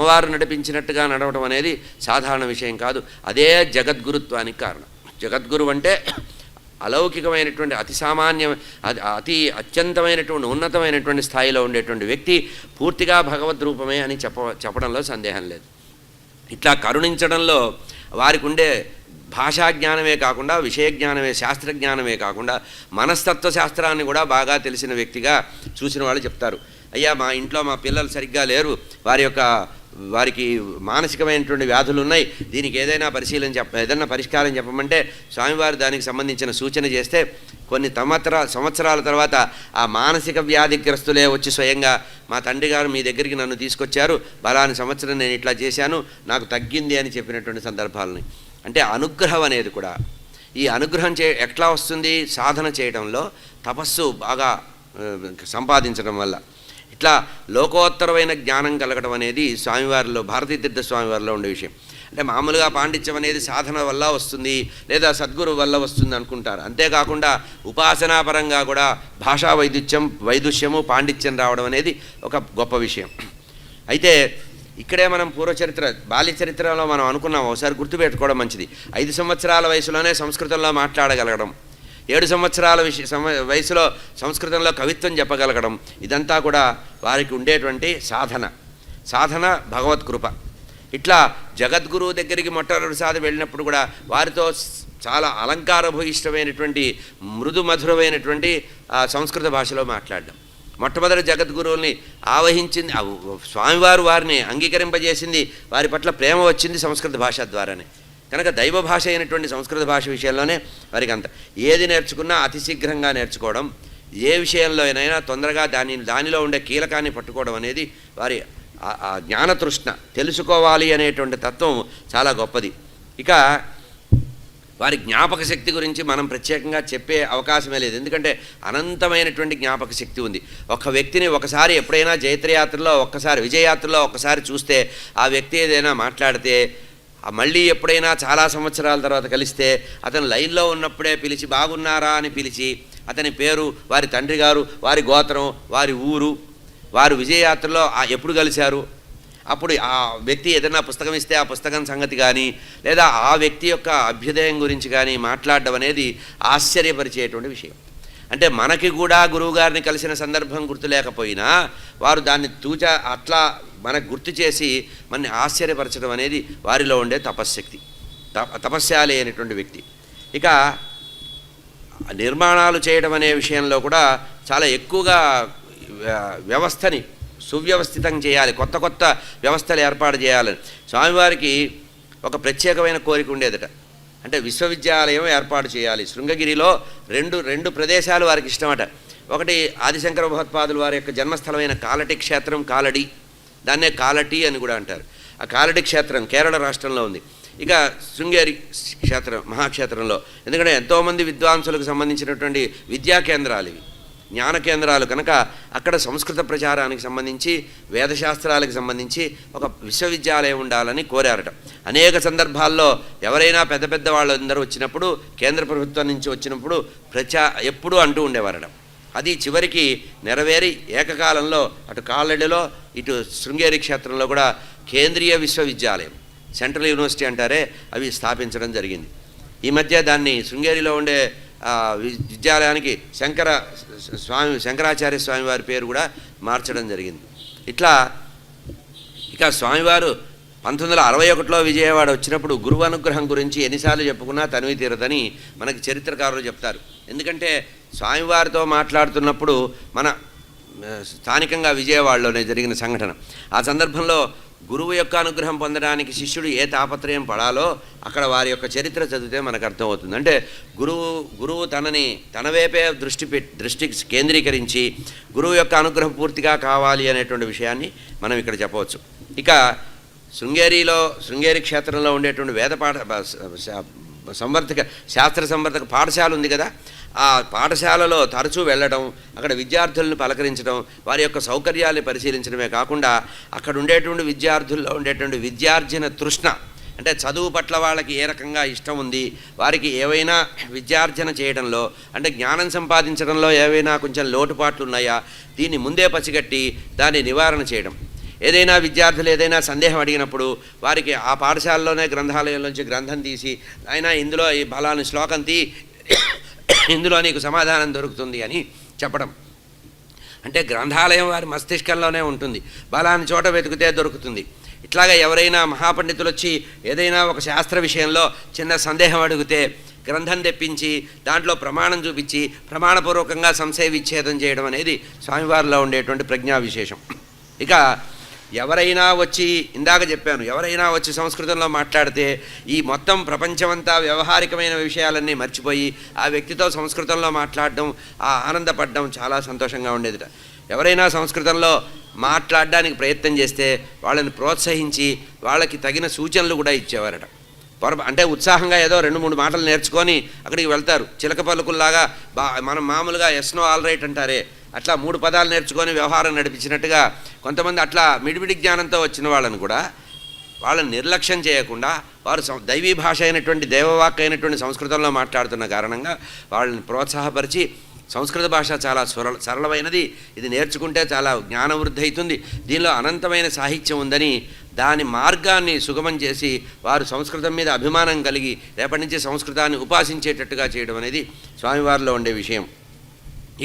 అమ్మవారు నడిపించినట్టుగా నడవడం అనేది సాధారణ విషయం కాదు. అదే జగద్గురుత్వానికి కారణం. జగద్గురు అంటే అలౌకికమైనటువంటి అతి సామాన్య అతి అత్యంతమైనటువంటి ఉన్నతమైనటువంటి స్థాయిలో ఉండేటువంటి వ్యక్తి పూర్తిగా భగవద్ రూపమే అని చెప్ప చెప్పడంలో సందేహం లేదు. ఇట్లా కరుణించడంలో వారికి ఉండే భాషా జ్ఞానమే కాకుండా విషయ జ్ఞానమే శాస్త్రజ్ఞానమే కాకుండా మనస్తత్వ శాస్త్రాన్ని కూడా బాగా తెలిసిన వ్యక్తిగా చూసిన వాళ్ళు చెప్తారు. అయ్యా మా ఇంట్లో మా పిల్లలు సరిగ్గా లేరు. వారి యొక్క వారికి మానసికమైనటువంటి వ్యాధులు ఉన్నాయి. దీనికి ఏదైనా పరిశీలన చెప్ప ఏదైనా పరిష్కారం చెప్పమంటే స్వామివారు దానికి సంబంధించిన సూచన చేస్తే కొన్ని తమత్ర సంవత్సరాల తర్వాత ఆ మానసిక వ్యాధిగ్రస్తులే వచ్చి స్వయంగా మా తండ్రి గారు మీ దగ్గరికి నన్ను తీసుకొచ్చారు. బలాని సంవత్సరం నేను ఇట్లా చేశాను నాకు తగ్గింది అని చెప్పినటువంటి సందర్భాలని. అంటే అనుగ్రహం అనేది కూడా. ఈ అనుగ్రహం చే ఎట్లా వస్తుంది? సాధన చేయడంలో తపస్సు బాగా సంపాదించడం వల్ల. ఇట్లా లోకోత్తరమైన జ్ఞానం కలగడం అనేది స్వామివారిలో భారతీ తీర్థ స్వామివారిలో ఉండే విషయం. అంటే మామూలుగా పాండిత్యం అనేది సాధన వల్ల వస్తుంది లేదా సద్గురు వల్ల వస్తుంది అనుకుంటారు. అంతేకాకుండా ఉపాసనాపరంగా కూడా భాషా వైదుత్యం వైదుష్యము పాండిత్యం రావడం అనేది ఒక గొప్ప విషయం. అయితే ఇక్కడే మనం పూర్వచరిత్ర బాల్య చరిత్రలో మనం అనుకున్నాం ఒకసారి గుర్తుపెట్టుకోవడం మంచిది. ఐదు సంవత్సరాల వయసులోనే సంస్కృతంలో మాట్లాడగలగడం. ఏడు సంవత్సరాల విష వయసులో సంస్కృతంలో కవిత్వం చెప్పగలగడం ఇదంతా కూడా వారికి ఉండేటువంటి సాధన. సాధన భగవత్ కృప. ఇట్లా జగద్గురువు దగ్గరికి మొట్టమొదటిసారి వెళ్ళినప్పుడు కూడా వారితో చాలా అలంకారభూయిష్టమైనటువంటి మృదు మధురమైనటువంటి సంస్కృత భాషలో మాట్లాడడం. మొట్టమొదటి జగద్గురువుల్ని ఆవహించింది స్వామివారు వారిని అంగీకరింపజేసింది వారి పట్ల ప్రేమ వచ్చింది సంస్కృత భాష ద్వారానే. కనుక దైవ భాష అయినటువంటి సంస్కృత భాష విషయంలోనే వారికి అంత. ఏది నేర్చుకున్నా అతి శీఘ్రంగా నేర్చుకోవడం ఏ విషయంలో అయినైనా తొందరగా దాని దానిలో ఉండే కీలకాన్ని పట్టుకోవడం అనేది వారి ఆ- జ్ఞానతృష్ణ తెలుసుకోవాలి అనేటువంటి తత్వం చాలా గొప్పది. ఇక వారి జ్ఞాపక శక్తి గురించి మనం ప్రత్యేకంగా చెప్పే అవకాశమే లేదు. ఎందుకంటే అనంతమైనటువంటి జ్ఞాపక శక్తి ఉంది. ఒక వ్యక్తిని ఒకసారి ఎప్పుడైనా జైత్రయాత్రలో ఒక్కసారి విజయయాత్రలో ఒక్కసారి చూస్తే ఆ వ్యక్తి ఏదైనా మాట్లాడితే మళ్ళీ ఎప్పుడైనా చాలా సంవత్సరాల తర్వాత కలిస్తే అతను లైన్లో ఉన్నప్పుడే పిలిచి బాగున్నారా? అని పిలిచి అతని పేరు వారి తండ్రి గారు వారి గోత్రం వారి ఊరు వారు విజయయాత్రలో ఎప్పుడు కలిశారు? అప్పుడు ఆ వ్యక్తి ఏదైనా పుస్తకం ఇస్తే ఆ పుస్తకం సంగతి కానీ లేదా ఆ వ్యక్తి యొక్క అభ్యుదయం గురించి కానీ మాట్లాడడం అనేది ఆశ్చర్యపరిచేటువంటి విషయం. అంటే మనకి కూడా గురువుగారిని కలిసిన సందర్భం గుర్తు లేకపోయినా వారు దాన్ని తూచ అట్లా మనకు గుర్తు చేసి మనని ఆశ్చర్యపరచడం అనేది వారిలో ఉండే తపశ్శక్తి. తప తపస్యాలి అనేటువంటి వ్యక్తి. ఇక నిర్మాణాలు చేయడం అనే విషయంలో కూడా చాలా ఎక్కువగా వ్యవస్థని సువ్యవస్థితం చేయాలి. కొత్త కొత్త వ్యవస్థలు ఏర్పాటు చేయాలని స్వామివారికి ఒక ప్రత్యేకమైన కోరిక ఉండేదట. అంటే విశ్వవిద్యాలయం ఏర్పాటు చేయాలి. శృంగగిరిలో రెండు రెండు ప్రదేశాలు వారికి ఇష్టమట. ఒకటి ఆదిశంకర భగవత్పాదుల వారి యొక్క జన్మస్థలమైన కాలటి క్షేత్రం కాలడి. దాన్నే కాలటి అని కూడా అంటారు. ఆ కాలటి క్షేత్రం కేరళ రాష్ట్రంలో ఉంది. ఇక శృంగేరి క్షేత్రం మహాక్షేత్రంలో. ఎందుకంటే ఎంతోమంది విద్వాంసులకు సంబంధించినటువంటి విద్యా కేంద్రాలు ఇవి. జ్ఞాన కేంద్రాలు కనుక అక్కడ సంస్కృత ప్రచారానికి సంబంధించి వేదశాస్త్రాలకు సంబంధించి ఒక విశ్వవిద్యాలయం ఉండాలని కోరారట. అనేక సందర్భాల్లో ఎవరైనా పెద్ద పెద్ద వాళ్ళందరూ వచ్చినప్పుడు కేంద్ర ప్రభుత్వం నుంచి వచ్చినప్పుడు ప్రచా ఎప్పుడూ అంటూ ఉండేవారట. అది చివరికి నెరవేరి ఏకకాలంలో అటు కాలడిలో ఇటు శృంగేరి క్షేత్రంలో కూడా కేంద్రీయ విశ్వవిద్యాలయం సెంట్రల్ యూనివర్సిటీ అంటారే అవి స్థాపించడం జరిగింది. ఈ మధ్య దాన్ని శృంగేరిలో ఉండే విద్యాలయానికి శంకర స్వామి శంకరాచార్య స్వామి వారి పేరు కూడా మార్చడం జరిగింది. ఇట్లా ఇక స్వామివారు పంతొమ్మిది వందల అరవై ఒకటిలో విజయవాడ వచ్చినప్పుడు గురువు అనుగ్రహం గురించి ఎన్నిసార్లు చెప్పుకున్నా తనివి తీరదని మనకి చరిత్రకారులు చెప్తారు. ఎందుకంటే స్వామివారితో మాట్లాడుతున్నప్పుడు మన స్థానికంగా విజయవాడలోనే జరిగిన సంఘటన. ఆ సందర్భంలో గురువు యొక్క అనుగ్రహం పొందడానికి శిష్యుడు ఏ తాపత్రయం పడాలో అక్కడ వారి యొక్క చరిత్ర చదివితే మనకు అర్థమవుతుంది. అంటే గురువు గురువు తనని తన వైపే దృష్టి దృష్టి కేంద్రీకరించి గురువు యొక్క అనుగ్రహం పూర్తిగా కావాలి అనేటువంటి విషయాన్ని మనం ఇక్కడ చెప్పవచ్చు. ఇక శృంగేరిలో శృంగేరి క్షేత్రంలో ఉండేటువంటి వేద పాఠ సంవర్ధక శాస్త్ర సంవర్ధక పాఠశాల ఉంది కదా. ఆ పాఠశాలలో తరచూ వెళ్ళడం అక్కడ విద్యార్థులను పలకరించడం వారి యొక్క సౌకర్యాన్ని పరిశీలించడమే కాకుండా అక్కడ ఉండేటువంటి విద్యార్థుల్లో ఉండేటువంటి విద్యార్జన తృష్ణ అంటే చదువు పట్ల వాళ్ళకి ఏ రకంగా ఇష్టం ఉంది వారికి ఏవైనా విద్యార్జన చేయడంలో అంటే జ్ఞానం సంపాదించడంలో ఏవైనా కొంచెం లోటుపాట్లు ఉన్నాయా దీన్ని ముందే పసిగట్టి దాన్ని నివారణ చేయడం. ఏదైనా విద్యార్థులు ఏదైనా సందేహం అడిగినప్పుడు వారికి ఆ పాఠశాలలోనే గ్రంథాలయంలోంచి గ్రంథం తీసి అయినా ఇందులో ఈ బలాన్ని శ్లోకం తీ ఇందులో నీకు సమాధానం దొరుకుతుంది అని చెప్పడం. అంటే గ్రంథాలయం వారి మస్తిష్కంలోనే ఉంటుంది. బలాన్ని చోట వెతికితే దొరుకుతుంది. ఇట్లాగా ఎవరైనా మహాపండితులు వచ్చి ఏదైనా ఒక శాస్త్ర విషయంలో చిన్న సందేహం అడిగితే గ్రంథం తెప్పించి దాంట్లో ప్రమాణం చూపించి ప్రమాణపూర్వకంగా సంశయ విచ్ఛేదం చేయడం అనేది స్వామివారిలో ఉండేటువంటి ప్రజ్ఞా విశేషం ఇక ఎవరైనా వచ్చి ఇందాక చెప్పాను ఎవరైనా వచ్చి సంస్కృతంలో మాట్లాడితే ఈ మొత్తం ప్రపంచమంతా వ్యవహారికమైన విషయాలన్నీ మర్చిపోయి ఆ వ్యక్తితో సంస్కృతంలో మాట్లాడడం ఆ ఆనందపడడం చాలా సంతోషంగా ఉండేదిట. ఎవరైనా సంస్కృతంలో మాట్లాడడానికి ప్రయత్నం చేస్తే వాళ్ళని ప్రోత్సహించి వాళ్ళకి తగిన సూచనలు కూడా ఇచ్చేవారట. పొరప అంటే ఉత్సాహంగా ఏదో రెండు మూడు మాటలు నేర్చుకొని అక్కడికి వెళ్తారు. చిలక పలుకుల్లాగా బా మనం మామూలుగా ఎస్నో ఆల్ రైట్ అంటారే అట్లా మూడు పదాలు నేర్చుకొని వ్యవహారం నడిపించినట్టుగా కొంతమంది అట్లా మిడిమిడి జ్ఞానంతో వచ్చిన వాళ్ళని కూడా వాళ్ళని నిర్లక్ష్యం చేయకుండా వారు దైవీ భాష అయినటువంటి దేవవాక్ అయినటువంటి సంస్కృతంలో మాట్లాడుతున్న కారణంగా వాళ్ళని ప్రోత్సాహపరిచి సంస్కృత భాష చాలా సరళ సరళమైనది. ఇది నేర్చుకుంటే చాలా జ్ఞానవృద్ధి అవుతుంది. దీనిలో అనంతమైన సాహిత్యం ఉందని దాని మార్గాన్ని సుగమం చేసి వారు సంస్కృతం మీద అభిమానం కలిగి రేపటి నుంచి సంస్కృతాన్ని ఉపాసించేటట్టుగా చేయడం అనేది స్వామివారిలో ఉండే విషయం.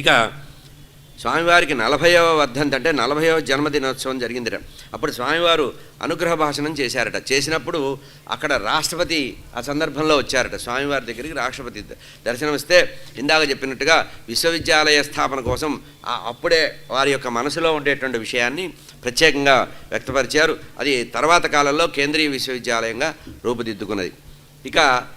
ఇక స్వామివారికి నలభైవ వర్ధంతి అంటే నలభైవ జన్మదినోత్సవం జరిగిందిట. అప్పుడు స్వామివారు అనుగ్రహ భాషణం చేశారట. చేసినప్పుడు అక్కడ రాష్ట్రపతి ఆ సందర్భంలో వచ్చారట. స్వామివారి దగ్గరికి రాష్ట్రపతి దర్శనం దర్శనమిస్తే ఇందాక చెప్పినట్టుగా విశ్వవిద్యాలయ స్థాపన కోసం అప్పుడే వారి యొక్క మనసులో ఉండేటువంటి విషయాన్ని ప్రత్యేకంగా వ్యక్తపరిచారు. అది తర్వాత కాలంలో కేంద్రీయ విశ్వవిద్యాలయంగా రూపుదిద్దుకున్నది. ఇక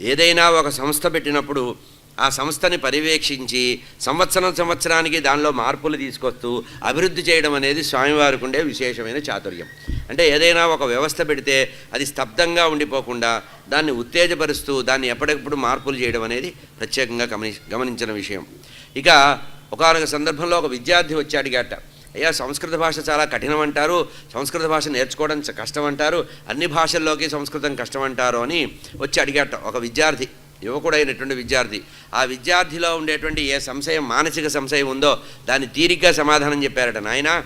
ఏదైనా ఒక సంస్థ పెట్టినప్పుడు ఆ సంస్థని పర్యవేక్షించి సంవత్సరం సంవత్సరానికి దానిలో మార్పులు తీసుకొస్తూ అభివృద్ధి చేయడం అనేది స్వామివారికి ఉండే విశేషమైన చాతుర్యం. అంటే ఏదైనా ఒక వ్యవస్థ పెడితే అది స్తబ్దంగా ఉండిపోకుండా దాన్ని ఉత్తేజపరుస్తూ దాన్ని ఎప్పటికప్పుడు మార్పులు చేయడం అనేది ప్రత్యేకంగా గమని గమనించిన విషయం. ఇక ఒకనొక సందర్భంలో ఒక విద్యార్థి వచ్చి అడిగాట అయ్యా సంస్కృత భాష చాలా కఠినం అంటారు సంస్కృత భాష నేర్చుకోవడం కష్టం అంటారు అన్ని భాషల్లోకి సంస్కృతం కష్టం అంటారు అని వచ్చి అడిగాట ఒక విద్యార్థి. యువకుడైనటువంటి విద్యార్థి. ఆ విద్యార్థిలో ఉండేటువంటి ఏ సంశయం మానసిక సంశయం ఉందో దాన్ని తీరిగ్గా సమాధానం చెప్పారట. నాయన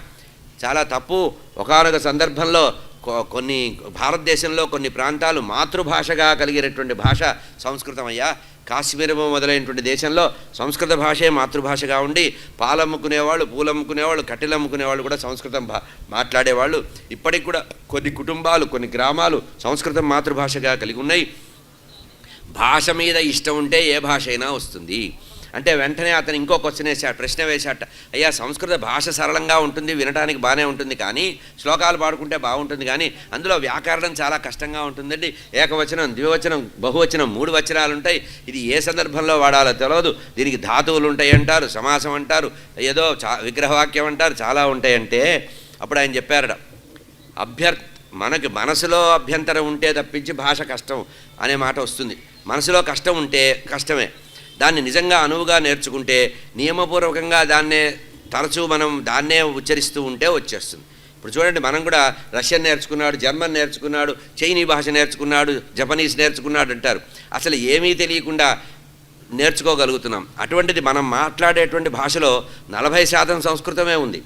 చాలా తప్పు. ఒకనొక సందర్భంలో కొ- కొన్ని భారతదేశంలో కొన్ని ప్రాంతాలు మాతృభాషగా కలిగినటువంటి భాష సంస్కృతం అయ్యా. కాశ్మీరము మొదలైనటువంటి దేశంలో సంస్కృత భాషే మాతృభాషగా ఉండి పాలమ్ముకునేవాళ్ళు పూలమ్ముకునేవాళ్ళు కట్టెలమ్ముకునేవాళ్ళు కూడా సంస్కృతం భా మాట్లాడేవాళ్ళు. ఇప్పటికి కూడా కొన్ని కుటుంబాలు కొన్ని గ్రామాలు సంస్కృతం మాతృభాషగా కలిగి ఉన్నాయి. భాష మీద ఇష్టం ఉంటే ఏ భాష అయినా వస్తుంది. అంటే వెంటనే అతను ఇంకో క్వశ్చన్ వేశాడు ప్రశ్న వేశాట అయ్యా సంస్కృత భాష సరళంగా ఉంటుంది వినడానికి బాగానే ఉంటుంది కానీ శ్లోకాలు పాడుకుంటే బాగుంటుంది కానీ అందులో వ్యాకరణం చాలా కష్టంగా ఉంటుందండి. ఏకవచనం ద్వివచనం బహువచనం మూడు వచనాలు ఉంటాయి ఇది ఏ సందర్భంలో వాడాలో తెలియదు దీనికి ధాతువులు ఉంటాయి అంటారు సమాసం అంటారు ఏదో చా విగ్రహవాక్యం అంటారు చాలా ఉంటాయంటే అప్పుడు ఆయన చెప్పారట అభ్యర్ మనకి మనసులో అభ్యంతరం ఉంటే తప్పించి భాష కష్టం అనే మాట వస్తుంది. మనసులో కష్టం ఉంటే కష్టమే. దాన్ని నిజంగా అనువుగా నేర్చుకుంటే నియమపూర్వకంగా దాన్నే తరచూ మనం దాన్నే ఉచ్చరిస్తూ ఉంటే వచ్చేస్తుంది. ఇప్పుడు చూడండి మనం కూడా రష్యన్ నేర్చుకున్నాడు జర్మన్ నేర్చుకున్నాడు చైనీ భాష నేర్చుకున్నాడు జపనీస్ నేర్చుకున్నాడు అంటారు. అసలు ఏమీ తెలియకుండా నేర్చుకోగలుగుతున్నాం. అటువంటిది మనం మాట్లాడేటువంటి భాషలో నలభై శాతం సంస్కృతమే ఉంది.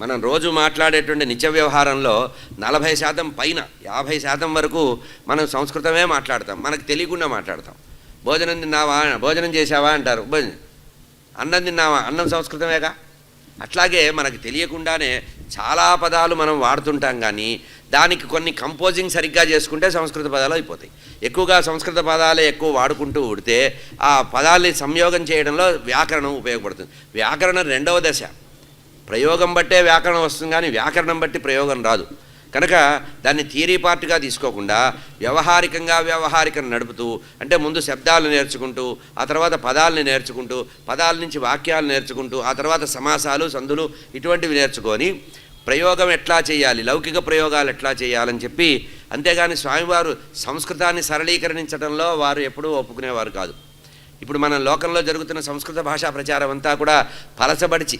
మనం రోజు మాట్లాడేటువంటి నిత్య వ్యవహారంలో నలభై శాతం పైన యాభై శాతం వరకు మనం సంస్కృతమే మాట్లాడతాం. మనకు తెలియకుండా మాట్లాడతాం. భోజనం తిన్నావా? భోజనం చేసావా అంటారు. భోజనం. అన్నం తిన్నావా? అన్నం సంస్కృతమేగా? అట్లాగే మనకు తెలియకుండానే చాలా పదాలు మనం వాడుతుంటాం కానీ దానికి కొన్ని కంపోజింగ్ సరిగ్గా చేసుకుంటే సంస్కృత పదాలు అయిపోతాయి. ఎక్కువగా సంస్కృత పదాలే ఎక్కువ వాడుకుంటూ ఉడితే ఆ పదాల్ని సంయోగం చేయడంలో వ్యాకరణం ఉపయోగపడుతుంది. వ్యాకరణం రెండవ దశ. ప్రయోగం బట్టే వ్యాకరణం వస్తుంది కానీ వ్యాకరణం బట్టి ప్రయోగం రాదు. కనుక దాన్ని థియరీ పార్ట్గా తీసుకోకుండా వ్యవహారికంగా వ్యవహారికం నడుపుతూ అంటే ముందు శబ్దాలు నేర్చుకుంటూ ఆ తర్వాత పదాలని నేర్చుకుంటూ పదాల నుంచి వాక్యాలు నేర్చుకుంటూ ఆ తర్వాత సమాసాలు సందులు ఇటువంటివి నేర్చుకొని ప్రయోగం ఎట్లా చేయాలి లౌకిక ప్రయోగాలు ఎట్లా చేయాలని చెప్పి అంతేగాని స్వామివారు సంస్కృతాన్ని సరళీకరించడంలో వారు ఎప్పుడూ ఒప్పుకునేవారు కాదు. ఇప్పుడు మన లోకంలో జరుగుతున్న సంస్కృత భాషా ప్రచారం అంతా కూడా పలచబడిచి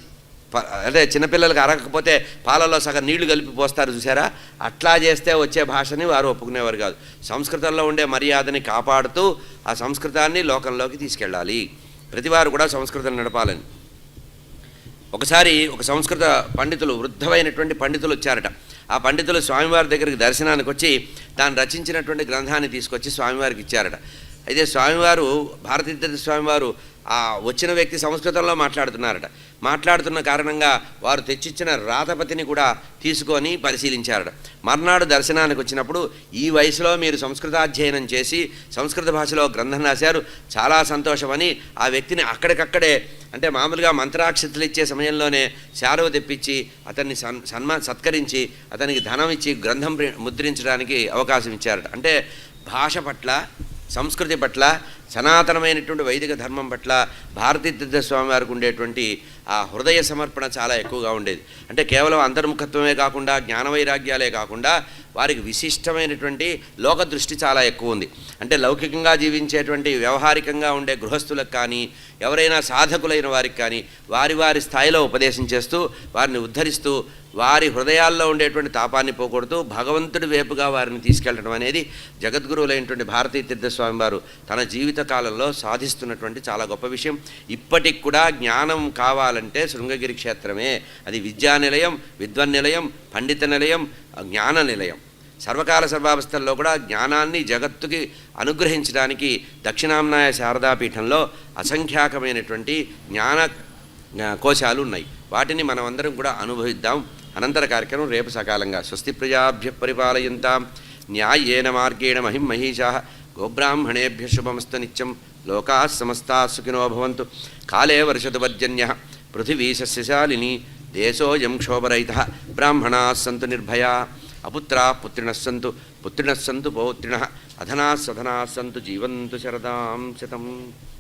అదే చిన్నపిల్లలకు అరగకపోతే పాలలో సగం నీళ్ళు కలిపి పోస్తారు చూసారా? అట్లా చేస్తే వచ్చే భాషని వారు ఒప్పుకునేవారు కాదు. సంస్కృతంలో ఉండే మర్యాదని కాపాడుతూ ఆ సంస్కృతాన్ని లోకంలోకి తీసుకెళ్ళాలి. ప్రతివారు కూడా సంస్కృతం నడపాలని. ఒకసారి ఒక సంస్కృత పండితులు వృద్ధమైనటువంటి పండితులు వచ్చారట. ఆ పండితులు స్వామివారి దగ్గరికి దర్శనానికి వచ్చి తాను రచించినటువంటి గ్రంథాన్ని తీసుకొచ్చి స్వామివారికి ఇచ్చారట. అయితే స్వామివారు భారతీతీర్థ స్వామివారు ఆ వచ్చిన వ్యక్తి సంస్కృతంలో మాట్లాడుతున్నారట. మాట్లాడుతున్న కారణంగా వారు తెచ్చిచ్చిన రాతపతిని కూడా తీసుకొని పరిశీలించారట. మర్నాడు దర్శనానికి వచ్చినప్పుడు ఈ వయసులో మీరు సంస్కృతాధ్యయనం చేసి సంస్కృత భాషలో గ్రంథం రాశారు. చాలా సంతోషమని ఆ వ్యక్తిని అక్కడికక్కడే అంటే మామూలుగా మంత్రాక్షతలు ఇచ్చే సమయంలోనే శారవ తెప్పించి అతన్ని సన్ సన్మా సత్కరించి అతనికి ధనం ఇచ్చి గ్రంథం ముద్రించడానికి అవకాశం ఇచ్చారట. అంటే భాష పట్ల సంస్కృతి పట్ల సనాతనమైనటువంటి వైదిక ధర్మం పట్ల భారతీతీర్థ స్వామి వారికి ఉండేటువంటి ఆ హృదయ సమర్పణ చాలా ఎక్కువగా ఉండేది. అంటే కేవలం అంతర్ముఖత్వమే కాకుండా జ్ఞాన వైరాగ్యాలే కాకుండా వారికి విశిష్టమైనటువంటి లోక దృష్టి చాలా ఎక్కువ ఉంది. అంటే లౌకికంగా జీవించేటువంటి వ్యవహారికంగా ఉండే గృహస్థులకు కానీ ఎవరైనా సాధకులైన వారికి కానీ వారి వారి స్థాయిలో ఉపదేశం చేస్తూ వారిని ఉద్ధరిస్తూ వారి హృదయాల్లో ఉండేటువంటి తాపాన్ని పోకూడదు భగవంతుడి వైపుగా వారిని తీసుకెళ్ళడం అనేది జగద్గురువులైనటువంటి భారతీ తీర్థస్వామి వారు తన జీవిత కాలంలో సాధిస్తున్నటువంటి చాలా గొప్ప విషయం. ఇప్పటికి కూడా జ్ఞానం కావాలంటే శృంగగిరి క్షేత్రమే. అది విద్యా నిలయం విద్వన్ నిలయం పండిత నిలయం జ్ఞాన నిలయం. సర్వకాల సర్వావస్థల్లో కూడా జ్ఞానాన్ని జగత్తుకి అనుగ్రహించడానికి దక్షిణాంనాయ శారదాపీఠంలో అసంఖ్యాకమైనటువంటి జ్ఞాన కోశాలు ఉన్నాయి. వాటిని మనం అందరం కూడా అనుభవిద్దాం. అనంతర కార్యక్రమం రేపు సకాలంగా. స్వస్తి ప్రజాభ్య పరిపాలయంతాం. న్యాయేన మార్గేణ మహిం మహిషా గోబ్రాహ్మణేభ్య శుభమస్త నిత్యం. లోకా సమస్తా సుఖినో భవంతు. కాలే వర్షతు వర్జన్య. పృథివీ సస్యశాలిని దేశోయం క్షోభరహిత. బ్రాహ్మణా సంతు నిర్భయా. అపుత్రా పుత్రిణः సంతు. పుత్రిణः సంతు పౌత్రిణः అధనా సధనా సంతు జీవంతు శరదాం శతం